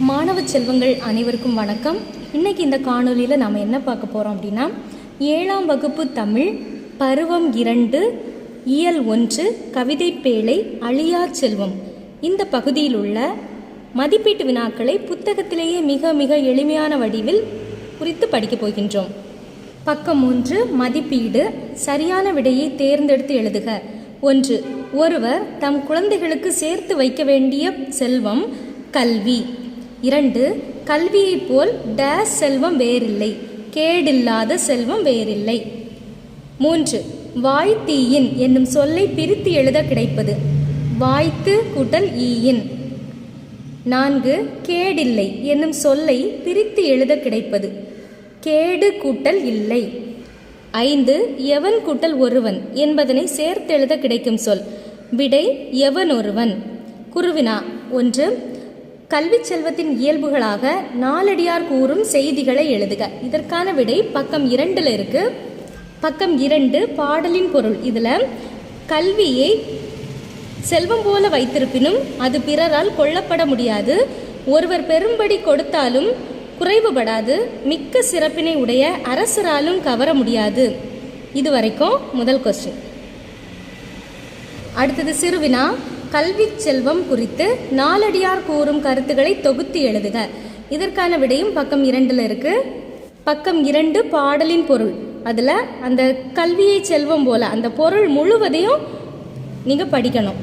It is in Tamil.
மாணவ செல்வங்கள் அனைவருக்கும் வணக்கம். இன்னைக்கு இந்த காணொலியில் நாம் என்ன பார்க்க போகிறோம் அப்படின்னா ஏழாம் வகுப்பு தமிழ் பருவம் இரண்டு இயல் ஒன்று கவிதை பேழை அழியா செல்வம். இந்த பகுதியில் உள்ள மதிப்பீட்டு வினாக்களை புத்தகத்திலேயே மிக மிக எளிமையான வடிவில் குறித்து படிக்கப் போகின்றோம். பக்கம் ஒன்று மதிப்பீடு சரியான விடையை தேர்ந்தெடுத்து எழுதுக. ஒன்று ஒருவர் தம் குழந்தைகளுக்கு சேர்த்து வைக்க வேண்டிய செல்வம் கல்வி. இரண்டு கல்வியைப் போல் டேஸ் செல்வம் வேறில்லை கேடில்லாத செல்வம் வேறில்லை. மூன்று வாய்த்தீயின் என்னும் சொல்லை பிரித்து எழுத கிடைப்பது வாய்த்து கூட்டல் ஈயின். நான்கு கேடில்லை என்னும் சொல்லை பிரித்து எழுத கிடைப்பது கேடு கூட்டல் இல்லை. ஐந்து எவன் கூட்டல் ஒருவன் என்பதனை சேர்த்தெழுத கிடைக்கும் சொல் விடை எவன் ஒருவன் குருவினா ஒன்று கல்விச் செல்வத்தின் இயல்புகளாக நாலடியார் கூறும் செய்திகளை எழுதுக. இதற்கான விடை பக்கம் இரண்டில் இருக்கு. பக்கம் இரண்டு பாடலின் பொருள். இதில் கல்வியை செல்வம் போல வைத்திருப்பினும் அது பிறரால் கொள்ளப்பட முடியாது. ஒருவர் பெரும்படி கொடுத்தாலும் குறைவுபடாது. மிக்க சிறப்பினை உடைய அரசராலும் கவர முடியாது. இது வரைக்கும் முதல் கொஸ்டின் அடுத்தது சிறுவினா. கல்வி செல்வம் குறித்து நாலடியார் கூறும் கருத்துக்களை தொகுத்து எழுதுக. இதற்கான விடையும் பக்கம் இரண்டில் இருக்கு. பக்கம் இரண்டு பாடலின் பொருள். அதில் அந்த கல்வியை செல்வம் போல அந்த பொருள் முழுவதையும் நீங்கள் படிக்கணும்.